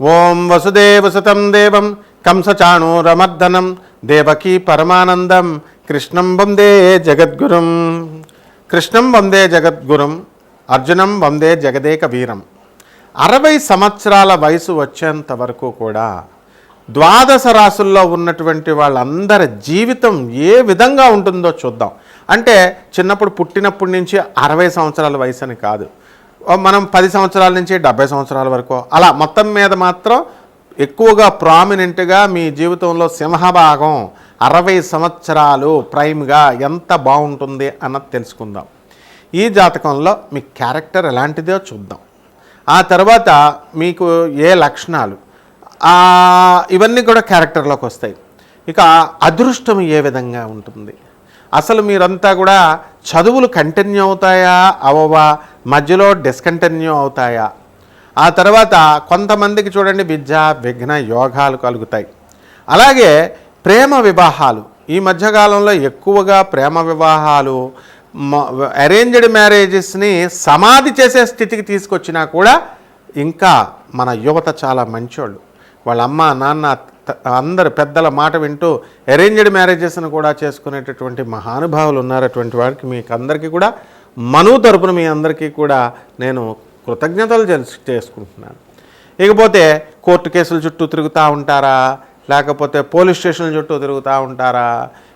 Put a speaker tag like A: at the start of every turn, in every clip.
A: ఓం వసుదేవసుతం దేవం కంసచాణూరమర్దనం దేవకీ పరమానందం కృష్ణం వందే జగద్గురుం. కృష్ణం వందే జగద్గురుం అర్జునం వందే జగదేక వీరం అరవై సంవత్సరాల వయసు వచ్చేంత వరకు కూడా ద్వాదశ రాసుల్లో ఉన్నటువంటి వాళ్ళందరి జీవితం ఏ విధంగా ఉంటుందో చూద్దాం. అంటే చిన్నప్పుడు పుట్టినప్పటి నుంచి అరవై సంవత్సరాల వయసు అని కాదు. మనం పది సంవత్సరాల నుంచి డెబ్బై సంవత్సరాల వరకు. అలా మొత్తం మీద మాత్రం ఎక్కువగా ప్రామినెంట్గా మీ జీవితంలో సింహభాగం అరవై సంవత్సరాలు ప్రైమ్గా ఎంత బాగుంటుంది అన్నది తెలుసుకుందాం. ఈ జాతకంలో మీ క్యారెక్టర్ ఎలాంటిదో చూద్దాం. ఆ తర్వాత మీకు ఏ లక్షణాలు? ఇవన్నీ కూడా క్యారెక్టర్లోకి వస్తాయి ఇక అదృష్టం ఏ విధంగా ఉంటుంది? అసలు మీరంతా కూడా చదువులు కంటిన్యూ అవుతాయా? అవవా మధ్యలో డిస్కంటిన్యూ అవుతాయా? ఆ తర్వాత కొంతమందికి చూడండి విద్య విఘ్న యోగాలు కలుగుతాయి. అలాగే ప్రేమ వివాహాలు. ఈ మధ్యకాలంలో ఎక్కువగా ప్రేమ వివాహాలు అరేంజ్డ్ మ్యారేజెస్ని సమాధి చేసే స్థితికి తీసుకొచ్చినా కూడా ఇంకా మన యువత చాలా మంచోళ్ళు. వాళ్ళ అమ్మ నాన్న అందరు పెద్దల మాట వింటూ అరేంజ్డ్ మ్యారేజెస్ను కూడా చేసుకునేటటువంటి మహానుభావులు ఉన్నారు. అటువంటి వారికి మీకు అందరికీ కూడా మనువు తరపున మీ అందరికీ కూడా నేను కృతజ్ఞతలు చేసుకుంటున్నాను. ఇకపోతే కోర్టు కేసుల చుట్టూ తిరుగుతూ ఉంటారా? లేకపోతే పోలీస్ స్టేషన్ల చుట్టూ తిరుగుతూ ఉంటారా?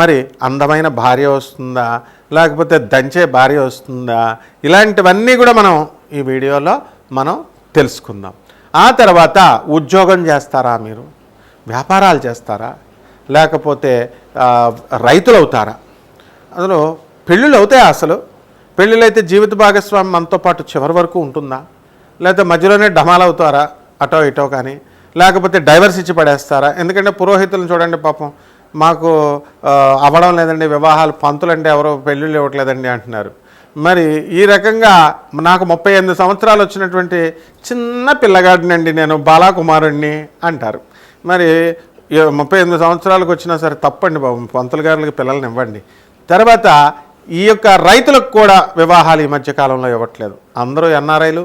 A: మరి అందమైన భార్య వస్తుందా? లేకపోతే దంచే భార్య వస్తుందా? ఇలాంటివన్నీ కూడా మనం ఈ వీడియోలో మనం తెలుసుకుందాం. ఆ తర్వాత ఉద్యోగం చేస్తారా మీరు? వ్యాపారాలు చేస్తారా? లేకపోతే రైతులు అవుతారా అందులో పెళ్ళిళ్ళు అవుతాయి అసలు? పెళ్ళిళ్ళు అయితే జీవిత భాగస్వామి మనతో పాటు చివరి వరకు ఉంటుందా? లేకపోతే మధ్యలోనే డమాలు అవుతారా అటో ఇటో కానీ? లేకపోతే డైవర్స్ ఇచ్చి పడేస్తారా? ఎందుకంటే పురోహితులను చూడండి పాపం. మాకు అవ్వడం లేదండి వివాహాలు పంతులు అంటే ఎవరో పెళ్ళిళ్ళు ఇవ్వట్లేదండి అంటున్నారు. మరి ఈ రకంగా నాకు ముప్పై ఎనిమిది సంవత్సరాలు వచ్చినటువంటి చిన్న పిల్లగాడినండి నేను బాలాకుమారుణ్ణి అంటారు. మరి ముప్పై ఎనిమిది సంవత్సరాలకు వచ్చినా సరే తప్పండి బాబు పంతులు గారులకి పిల్లల్ని ఇవ్వండి. తర్వాత ఈ యొక్క రైతులకు కూడా వివాహాలు ఈ మధ్యకాలంలో ఇవ్వట్లేదు. అందరూ ఎన్ఆర్ఐలు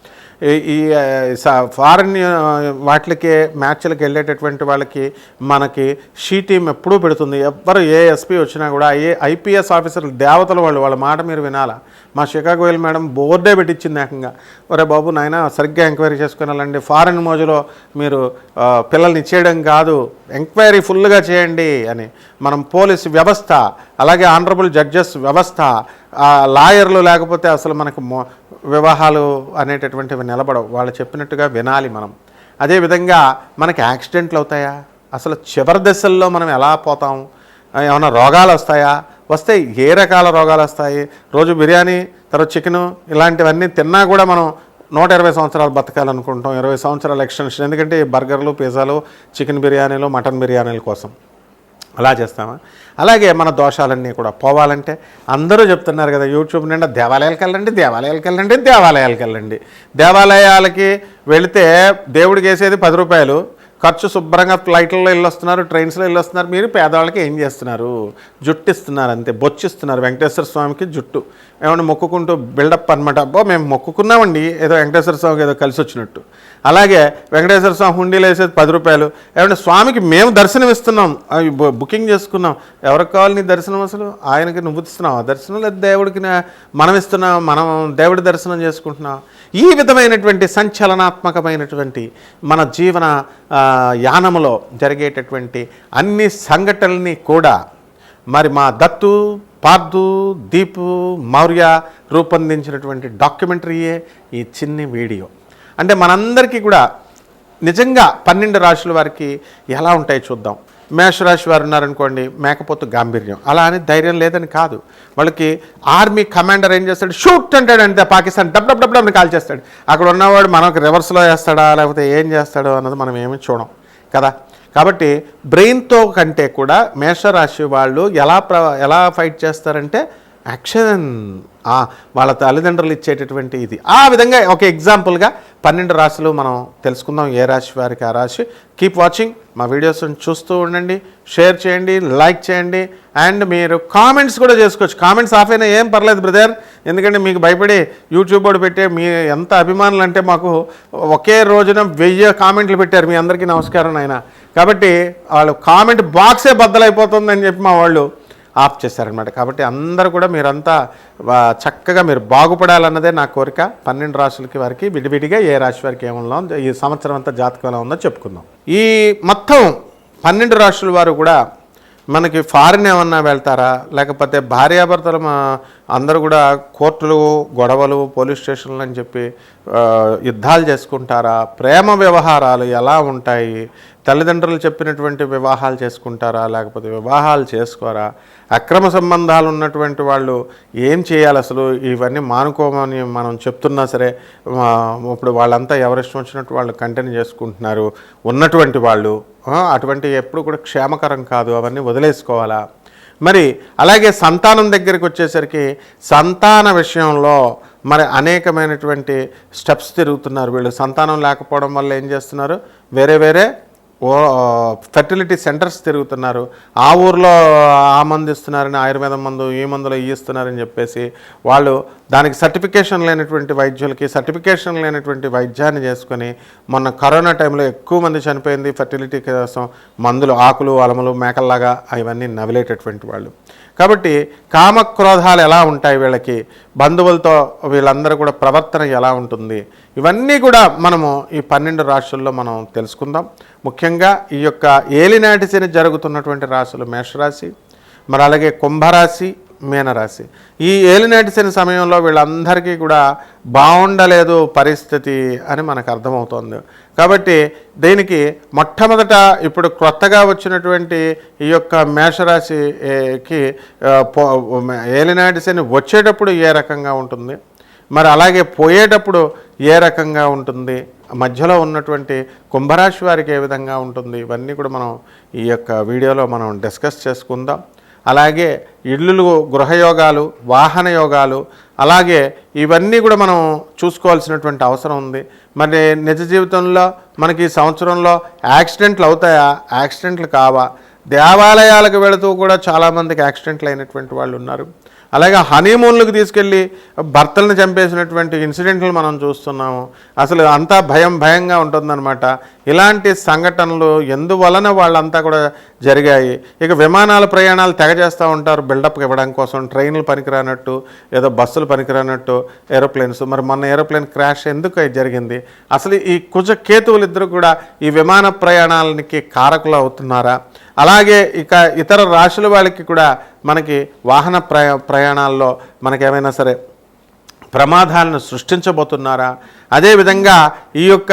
A: ఈ- ఈ ఫారిన్ వాటికి మ్యాచ్లకు వెళ్ళేటటువంటి వాళ్ళకి మనకి షీ టీం ఎప్పుడూ పెడుతుంది. ఎవ్వరు ఏ ఎస్పీ వచ్చినా కూడా ఏ ఐపీఎస్ ఆఫీసర్లు దేవతలు వాళ్ళు వాళ్ళ మాట మీరు వినాలా? మా షికాగో మేడం బోర్డే పెట్టించింది ఏకంగా. ఒరే బాబు నాయన సరిగ్గా ఎంక్వైరీ చేసుకుని వెళ్ళండి ఫారిన్ మోజులో మీరు పిల్లల్ని ఇచ్చేయడం కాదు. ఎంక్వైరీ ఫుల్గా చేయండి అని. మనం పోలీస్ వ్యవస్థ అలాగే ఆనరబుల్ జడ్జెస్ వ్యవస్థ లాయర్లు లేకపోతే అసలు మనకు వివాహాలు అనేటటువంటివి నిలబడవు. వాళ్ళు చెప్పినట్టుగా వినాలి మనం. అదేవిధంగా మనకి యాక్సిడెంట్లు అవుతాయా? అసలు చివరి దశల్లో మనం ఎలా పోతాం? ఏమైనా రోగాలు వస్తాయా? వస్తే ఏ రకాల రోగాలు వస్తాయి? రోజు బిర్యానీ తర్వాత చికెను ఇలాంటివన్నీ తిన్నా కూడా మనం నూట ఇరవై సంవత్సరాలు బతకాలనుకుంటాం. ఇరవై సంవత్సరాలు ఎక్స్టెన్షన్. ఎందుకంటే బర్గర్లు పిజ్జాలు చికెన్ బిర్యానీలు మటన్ బిర్యానీల కోసం. అలా చేస్తామా? అలాగే మన దోషాలన్నీ కూడా పోవాలంటే అందరూ చెప్తున్నారు కదా యూట్యూబ్ నిండా దేవాలయాలకు వెళ్ళండి దేవాలయాలకు వెళ్ళండి దేవాలయాలకు వెళ్ళండి. దేవాలయాలకి వెళితే దేవుడికి వేసేది పది రూపాయలు ఖర్చు శుభ్రంగా ఫ్లైట్లలో వెళ్ళొస్తున్నారు ట్రైన్స్లో వెళ్ళొస్తున్నారు మీరు పేదవాళ్ళకి ఏం చేస్తున్నారు? జుట్టు ఇస్తున్నారు అంతే బొచ్చిస్తున్నారు. వెంకటేశ్వర స్వామికి జుట్టు. ఏమన్నా మొక్కుకుంటూ బిల్డప్ అనమాట అబ్బో మేము మొక్కుకున్నామండి. ఏదో వెంకటేశ్వర స్వామికి ఏదో కలిసి వచ్చినట్టు. అలాగే వెంకటేశ్వర స్వామి హుండీలు వేసేది పది రూపాయలు. ఏమంటే స్వామికి మేము దర్శనం ఇస్తున్నాం. బుకింగ్ చేసుకున్నాం. ఎవరికి కావాలి నీ దర్శనం అసలు? ఆయనకి నువ్వు ఇస్తున్నావు? ఆ దర్శనం లేదా దేవుడికి మనం ఇస్తున్నాం మనం దేవుడి దర్శనం చేసుకుంటున్నాం ఈ విధమైనటువంటి సంచలనాత్మకమైనటువంటి మన జీవన యానంలో యానములో జరిగేటటువంటి అన్ని సంఘటనల్ని కూడా మరి మా దత్తు పార్దు దీపు మౌర్య రూపొందించినటువంటి డాక్యుమెంటరీయే ఈ చిన్ని వీడియో. అంటే మనందరికీ కూడా నిజంగా పన్నెండు రాశుల వారికి ఎలా ఉంటాయి చూద్దాం. మేషరాశి వారు ఉన్నారనుకోండి మేకపోతు గాంభీర్యం. అలా అని ధైర్యం లేదని కాదు. వాళ్ళకి ఆర్మీ కమాండర్ ఏం చేస్తాడు? షూట్ అంటాడు అంటే Pakistan dub dub dub call చేస్తాడు అక్కడ ఉన్నవాడు మనకు రివర్స్లో వేస్తాడా లేకపోతే ఏం చేస్తాడో అన్నది మనం ఏమీ చూడం కదా? కాబట్టి బ్రెయిన్తో కంటే కూడా మేషరాశి వాళ్ళు ఎలా ప్ర ఎలా ఫైట్ చేస్తారంటే యాక్షన్. వాళ్ళ తల్లిదండ్రులు ఇచ్చేటటువంటి ఇది. ఆ విధంగా ఒక ఎగ్జాంపుల్గా పన్నెండు రాశులు మనం తెలుసుకుందాం. ఏ రాశి వారికి ఆ రాశి? కీప్ వాచింగ్ మా వీడియోస్ చూస్తూ ఉండండి. షేర్ చేయండి లైక్ చేయండి. అండ్ మీరు కామెంట్స్ కూడా చేసుకోవచ్చు. కామెంట్స్ ఆఫ్ అయినా ఏం పర్లేదు బ్రదర్ ఎందుకంటే మీకు భయపడి యూట్యూబ్ కూడా పెట్టే మీ ఎంత అభిమానులు అంటే మాకు ఒకే రోజున వెయ్యి కామెంట్లు పెట్టారు. మీ అందరికీ నమస్కారం ఆయన కాబట్టి వాళ్ళు కామెంట్ బాక్సే బద్దలైపోతుందని చెప్పి మా వాళ్ళు ఆఫ్ చేశారనమాట కాబట్టి అందరూ కూడా మీరంతా చక్కగా మీరు బాగుపడాలన్నదే నా కోరిక. పన్నెండు రాశులకి వారికి విడివిడిగా ఏ రాశి వారికి ఏముందో ఈ సంవత్సరం అంతా జాతకం ఎలా ఉందో చెప్పుకుందాం. ఈ మొత్తం పన్నెండు రాశుల వారు కూడా మనకి ఫారిన్ ఏమన్నా వెళ్తారా? లేకపోతే భార్యాభర్తలు మా అందరూ కూడా కోర్టులు గొడవలు పోలీస్ స్టేషన్లు అని చెప్పి యుద్ధాలు చేసుకుంటారా? ప్రేమ వ్యవహారాలు ఎలా ఉంటాయి? తల్లిదండ్రులు చెప్పినటువంటి వివాహాలు చేసుకుంటారా? లేకపోతే వివాహాలు చేసుకోరా? అక్రమ సంబంధాలు ఉన్నటువంటి వాళ్ళు ఏం చేయాలి అసలు? ఇవన్నీ మానుకోమని మనం చెప్తున్నా సరే ఇప్పుడు వాళ్ళంతా ఎవరిష్టం వచ్చినట్టు వాళ్ళు కంటిన్యూ చేసుకుంటున్నారు. ఉన్నటువంటి వాళ్ళు అటువంటి ఎప్పుడు కూడా క్షేమకరం కాదు అవన్నీ వదిలేసుకోవాలా? మరి అలాగే సంతానం దగ్గరికి వచ్చేసరికి సంతాన విషయంలో మరి అనేకమైనటువంటి స్టెప్స్ తిరుగుతున్నారు వీళ్ళు. సంతానం లేకపోవడం వల్ల ఏం చేస్తున్నారు? వేరే వేరే ఓ ఫెర్టిలిటీ సెంటర్స్ తిరుగుతున్నారు. ఆ ఊర్లో ఆ మందు ఇస్తున్నారని ఆయుర్వేదం మందు ఈ మందులో ఈ ఇస్తున్నారని చెప్పేసి వాళ్ళు దానికి సర్టిఫికేషన్ లేనటువంటి వైద్యులకి సర్టిఫికేషన్ లేనటువంటి వైద్యాన్ని చేసుకొని మొన్న కరోనా టైంలో ఎక్కువ మంది చనిపోయింది ఫెర్టిలిటీ కోసం మందులు ఆకులు అలములు మేకల్లాగా అవన్నీ నవిలేటటువంటి వాళ్ళు. కాబట్టి కామక్రోధాలు ఎలా ఉంటాయి వీళ్ళకి? బంధువులతో వీళ్ళందరూ కూడా ప్రవర్తన ఎలా ఉంటుంది? ఇవన్నీ కూడా మనము ఈ పన్నెండు రాశుల్లో మనం తెలుసుకుందాం. ముఖ్యంగా ఈ యొక్క ఏలినాటి శని జరుగుతున్నటువంటి రాశులు మేషరాశి మరి అలాగే కుంభరాశి మీనరాశి. ఈ ఏలినాటి సమయంలో వీళ్ళందరికీ కూడా బాగుండలేదు పరిస్థితి అని మనకు అర్థమవుతోంది. కాబట్టి దీనికి మొట్టమొదట ఇప్పుడు కొత్తగా వచ్చినటువంటి ఈ యొక్క మేషరాశికి ఆ, పో- వచ్చేటప్పుడు ఏ రకంగా ఉంటుంది? మరి అలాగే పోయేటప్పుడు ఏ రకంగా ఉంటుంది? మధ్యలో ఉన్నటువంటి కుంభరాశి వారికి ఏ విధంగా ఉంటుంది? ఇవన్నీ కూడా మనం ఈ యొక్క వీడియోలో మనం డిస్కస్ చేసుకుందాం. అలాగే ఇల్లులు గృహయోగాలు వాహన యోగాలు అలాగే ఇవన్నీ కూడా మనం చూసుకోవాల్సినటువంటి అవసరం ఉంది. మరి నిజ జీవితంలో మనకి ఈ సంవత్సరంలో యాక్సిడెంట్లు అవుతాయా? యాక్సిడెంట్లు కావా? దేవాలయాలకు వెళుతూ కూడా చాలామందికి యాక్సిడెంట్లు అయినటువంటి వాళ్ళు ఉన్నారు. అలాగే హనీమూన్లకు తీసుకెళ్ళి భర్తలను చంపేసినటువంటి ఇన్సిడెంట్లు మనం చూస్తున్నాము. అసలు అంతా భయం భయంగా ఉంటుందన్నమాట. ఇలాంటి సంఘటనలు ఎందువలన వాళ్ళంతా కూడా జరిగాయి? ఇక విమానాల ప్రయాణాలు తెగ చేస్తూ ఉంటారు. బిల్డప్ ఇవ్వడం కోసం ట్రైన్లు పనికిరానట్టు ఏదో బస్సులు పనికిరానట్టు ఏరోప్లేన్స్. మరి మొన్న ఏరోప్లేన్ క్రాష్ ఎందుకు జరిగింది? అసలు ఈ కుజ కేతువులు ఇద్దరు కూడా ఈ విమాన ప్రయాణాలకి కారకులు అవుతున్నారా? అలాగే ఇక ఇతర రాశుల వాళ్ళకి కూడా మనకి వాహన ప్రయా ప్రయాణాల్లో మనకేమైనా సరే ప్రమాదాలను సృష్టించబోతున్నారా? అదేవిధంగా ఈ యొక్క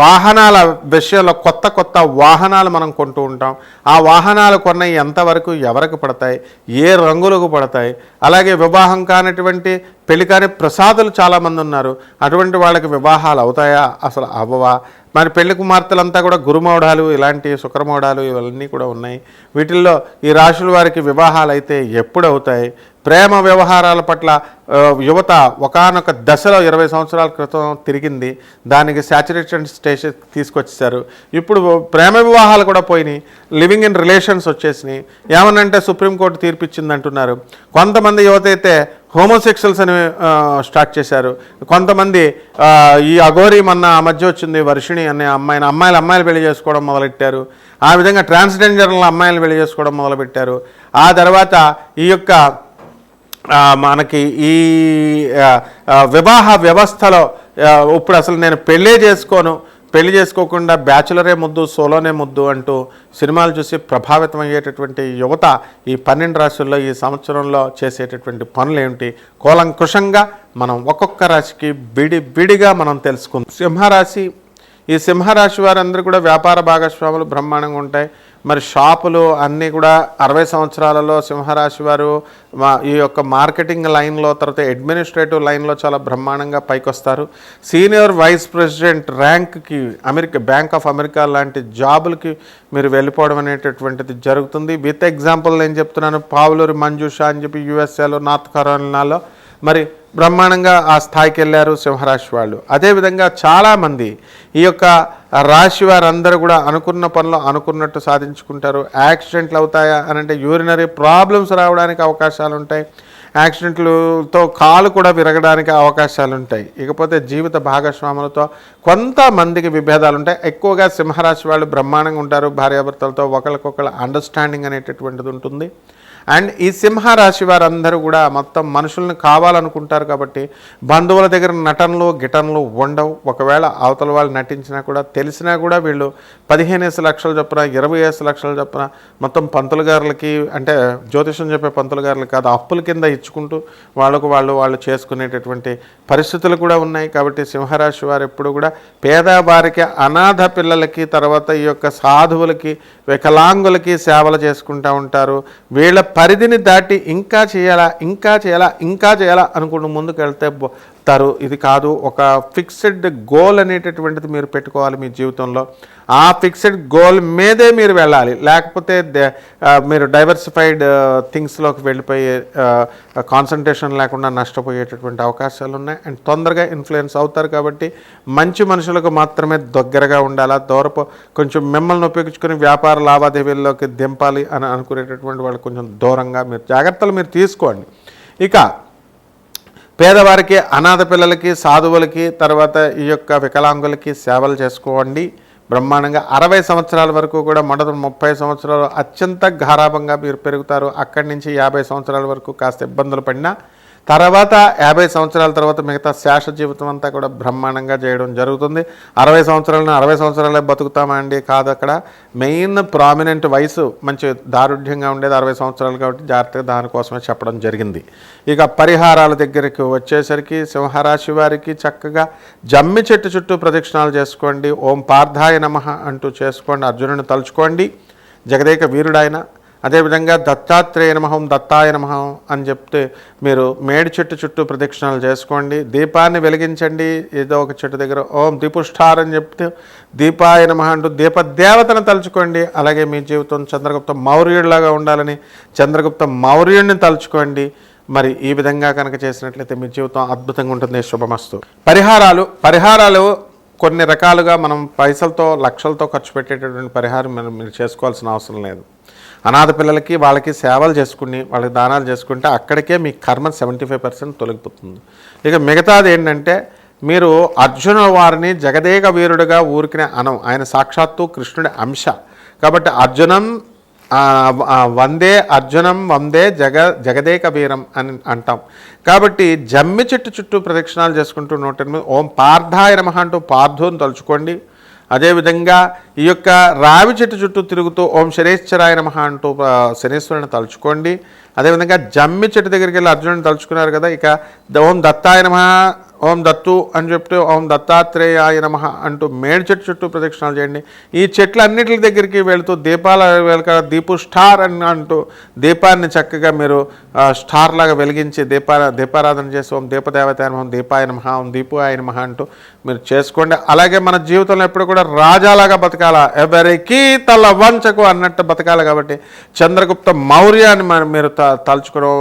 A: వాహనాల విషయంలో కొత్త కొత్త వాహనాలు మనం కొంటూ ఉంటాం. ఆ వాహనాలు కొన్నవి ఎంతవరకు ఎవరికి పడతాయి? ఏ రంగులకు పడతాయి? అలాగే వివాహం కానటువంటి పెళ్ళి కాని ప్రసాదులు చాలామంది ఉన్నారు. అటువంటి వాళ్ళకి వివాహాలు అవుతాయా? అసలు అవ్వవా? మరి పెళ్ళి కుమార్తెలంతా కూడా గురుమౌఢాలు ఇలాంటి శుక్రమౌఢాలు ఇవన్నీ కూడా ఉన్నాయి. వీటిల్లో ఈ రాశుల వారికి వివాహాలు అయితే ఎప్పుడు అవుతాయి? ప్రేమ వ్యవహారాల పట్ల యువత ఒకానొక దశలో ఇరవై సంవత్సరాల క్రితం తిరిగింది. దానికి శాచురేషన్ స్టేషన్ తీసుకొచ్చేసారు ఇప్పుడు ప్రేమ వివాహాలు కూడా పోయినాయి. లివింగ్ ఇన్ రిలేషన్స్ వచ్చేసినాయి. ఏమనంటే సుప్రీంకోర్టు తీర్పిచ్చింది అంటున్నారు కొంతమంది యువత అయితే హోమోసెక్షువల్స్ అని స్టార్ట్ చేశారు. కొంతమంది ఈ అఘోరి మొన్న ఆ మధ్య వచ్చింది వర్షిణి అనే అమ్మాయిని అమ్మాయిలు అమ్మాయిలు పెళ్ళి చేసుకోవడం మొదలెట్టారు. ఆ విధంగా ట్రాన్స్జెండర్ల అమ్మాయిలు పెళ్ళి చేసుకోవడం మొదలుపెట్టారు. ఆ తర్వాత ఈ యొక్క మనకి ఈ వివాహ వ్యవస్థలో ఇప్పుడు అసలు నేను పెళ్ళే చేసుకోను. పెళ్ళి చేసుకోకుండా బ్యాచులరే ముద్దు సోలోనే ముద్దు అంటూ సినిమాలు చూసి ప్రభావితం అయ్యేటటువంటి యువత ఈ పన్నెండు రాశుల్లో ఈ సంవత్సరంలో చేసేటటువంటి పనులు ఏమిటి కూలంకుషంగా మనం ఒక్కొక్క రాశికి విడి విడిగా మనం తెలుసుకుందాం. సింహరాశి ఈ సింహరాశి వారందరూ కూడా వ్యాపార భాగస్వాములు బ్రహ్మాండంగా ఉంటాయి. మరి షాపులు అన్నీ కూడా అరవై సంవత్సరాలలో సింహరాశి వారు మా- ఈ యొక్క మార్కెటింగ్ లైన్లో తర్వాత అడ్మినిస్ట్రేటివ్ లైన్లో చాలా బ్రహ్మాండంగా పైకొస్తారు. సీనియర్ వైస్ ప్రెసిడెంట్ ర్యాంక్కి అమెరికా బ్యాంక్ ఆఫ్ అమెరికా లాంటి జాబులకి మీరు వెళ్ళిపోవడం అనేటటువంటిది జరుగుతుంది. విత్ ఎగ్జాంపుల్ నేను చెప్తున్నాను పావులూరి మంజుషా అని చెప్పి యుఎస్ఏలో నార్త్ కరోనాలో మరి బ్రహ్మాండంగా ఆ స్థాయికి వెళ్ళారు సింహరాశి వాళ్ళు. అదేవిధంగా చాలామంది ఈ యొక్క రాశి వారందరూ కూడా అనుకున్న పనులు అనుకున్నట్టు సాధించుకుంటారు. యాక్సిడెంట్లు అవుతాయా అని అంటే యూరినరీ ప్రాబ్లమ్స్ రావడానికి అవకాశాలు ఉంటాయి. యాక్సిడెంట్లతో కాలు కూడా విరగడానికి అవకాశాలు ఉంటాయి. ఇకపోతే జీవిత భాగస్వాములతో కొంతమందికి విభేదాలు ఉంటాయి. ఎక్కువగా సింహరాశి వాళ్ళు బ్రహ్మాండంగా ఉంటారు. భార్యాభర్తలతో ఒకరికొకరు అండర్స్టాండింగ్ అనేటటువంటిది ఉంటుంది. అండ్ ఈ సింహరాశి వారందరూ కూడా మొత్తం మనుషుల్ని కావాలనుకుంటారు కాబట్టి బంధువుల దగ్గర నటనలు గిటనలు ఉండవు. ఒకవేళ అవతల వాళ్ళు నటించినా కూడా తెలిసినా కూడా వీళ్ళు పదిహేనేసి లక్షలు చొప్పున ఇరవై ఏసు లక్షలు చొప్పున మొత్తం పంతులు గారులకి అంటే జ్యోతిషం చెప్పే పంతులు గారులకి కాదు అప్పుల కింద ఇచ్చుకుంటూ వాళ్ళకు వాళ్ళు వాళ్ళు చేసుకునేటటువంటి పరిస్థితులు కూడా ఉన్నాయి. కాబట్టి సింహరాశి వారు ఎప్పుడు కూడా పేదవారికి అనాథ పిల్లలకి తర్వాత ఈ యొక్క సాధువులకి వికలాంగులకి సేవలు చేసుకుంటూ ఉంటారు. వీళ్ళ పరిధిని దాటి ఇంకా చేయాలా ఇంకా చేయాలా ఇంకా చేయాలా అనుకుంటూ ముందుకు వెళ్తే ఇస్తారు ఇది కాదు ఒక ఫిక్స్డ్ గోల్ అనేటటువంటిది మీరు పెట్టుకోవాలి మీ జీవితంలో. ఆ ఫిక్స్డ్ గోల్ మీదే మీరు వెళ్ళాలి. లేకపోతే మీరు డైవర్సిఫైడ్ థింగ్స్లోకి వెళ్ళిపోయే కాన్సన్ట్రేషన్ లేకుండా నష్టపోయేటటువంటి అవకాశాలు ఉన్నాయి అండ్ తొందరగా ఇన్ఫ్లుయెన్స్ అవుతారు కాబట్టి మంచి మనుషులకు మాత్రమే దగ్గరగా ఉండాలా? దూరపు కొంచెం మిమ్మల్ని ఉపయోగించుకొని వ్యాపార లావాదేవీల్లోకి దింపాలి అని అనుకునేటటువంటి వాళ్ళు కొంచెం దూరంగా మీరు జాగ్రత్తలు మీరు తీసుకోండి. ఇక పేదవారికి అనాథ పిల్లలకి సాధువులకి తర్వాత ఈ యొక్క వికలాంగులకి సేవలు చేసుకోండి. బ్రహ్మాండంగా అరవై సంవత్సరాల వరకు కూడా మొదటి ముప్పై సంవత్సరాలు అత్యంత గారాభంగా మీరు పెరుగుతారు. అక్కడి నుంచి యాభై సంవత్సరాల వరకు కాస్త ఇబ్బందులు పడినా తర్వాత యాభై సంవత్సరాల తర్వాత మిగతా శేష జీవితం అంతా కూడా బ్రహ్మాండంగా చేయడం జరుగుతుంది. అరవై సంవత్సరాలను అరవై సంవత్సరాలే బతుకుతామండి కాదు అక్కడ. మెయిన్ ప్రామినెంట్ వయసు మంచి దారుఢ్యంగా ఉండేది అరవై సంవత్సరాలు కాబట్టి జాగ్రత్తగా దానికోసమే చెప్పడం జరిగింది. ఇక పరిహారాల దగ్గరికి వచ్చేసరికి సింహరాశి వారికి చక్కగా జమ్మి చెట్టు చుట్టూ ప్రదక్షిణాలు చేసుకోండి. ఓం పార్థాయ నమః అంటూ చేసుకోండి. అర్జునుని తలుచుకోండి. జగదేక వీరుడైన అదేవిధంగా దత్తాత్రేయ నమహం దత్తాయ నమహం అని చెప్తే మీరు మేడి చెట్టు చుట్టూ ప్రదక్షిణాలు చేసుకోండి. దీపాన్ని వెలిగించండి. ఏదో ఒక చెట్టు దగ్గర ఓం దీపుష్ఠార్ అని చెప్తే దీపాయ నమః అంటూ దీపదేవతను తలుచుకోండి. అలాగే మీ జీవితం చంద్రగుప్త మౌర్యుడిలాగా ఉండాలని చంద్రగుప్త మౌర్యుడిని తలుచుకోండి. మరి ఈ విధంగా కనుక చేసినట్లయితే మీ జీవితం అద్భుతంగా ఉంటుంది. శుభమస్తు. పరిహారాలు పరిహారాలు కొన్ని రకాలుగా మనం పైసలతో లక్షలతో ఖర్చు పెట్టేటటువంటి పరిహారం మనం మీరు చేసుకోవాల్సిన అవసరం లేదు. అనాథ పిల్లలకి వాళ్ళకి సేవలు చేసుకుని వాళ్ళకి దానాలు చేసుకుంటే అక్కడికే మీ కర్మ సెవెంటీ ఫైవ్ పర్సెంట్ తొలగిపోతుంది. ఇక మిగతాది ఏంటంటే మీరు అర్జున వారిని జగదేక వీరుడుగా ఊరికినే అనం ఆయన సాక్షాత్తు కృష్ణుడి అంశ. కాబట్టి అర్జునం వందే అర్జునం వందే జగ జగదేక వీరం అని అంటాం. కాబట్టి జమ్మి చెట్టు చుట్టూ ప్రదక్షిణాలు చేసుకుంటూ నూట ఎనిమిది ఓం పార్థాయ నమః అంటూ పార్థుని తలుచుకోండి. అదేవిధంగా ఈ యొక్క రావి చెట్టు చుట్టూ తిరుగుతూ ఓం శనేశ్వరాయ నమః అంటూ శనేశ్వరుని తలుచుకోండి. అదేవిధంగా జమ్మి చెట్టు దగ్గరికి వెళ్ళి అర్జునుడిని తలుచుకున్నారు కదా ఇక ద- ఓం దత్తాయ నమః ఓం దత్తు అని చెప్తే ఓం దత్తాత్రేయాయ నమ అంటూ మేడ్ చెట్టు చుట్టూ ప్రదక్షిణాలు చేయండి. ఈ చెట్లన్నిటి దగ్గరికి వెళుతూ దీపాల వెలక దీపు స్టార్ అని అంటూ దీపాన్ని చక్కగా మీరు స్టార్ లాగా వెలిగించి దీపా దీపారాధన చేసి ఓం దీపదేవత నమః దీపాయ నమ ఓం దీపు ఆయ నమ అంటూ మీరు చేసుకోండి. అలాగే మన జీవితంలో ఎప్పుడు కూడా రాజాలాగా బతకాల? ఎవరికి తల వంచకు అన్నట్టు బతకాలి కాబట్టి చంద్రగుప్త మౌర్యాన్ని మీరు త- తలుచుకోవడం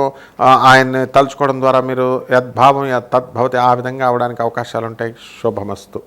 A: ఆయన్ని తలుచుకోవడం ద్వారా మీరు యద్భావం తద్భవతి ఆ విధంగా అవడానికి రావడానికి అవకాశాలు ఉంటాయి శుభమస్తు.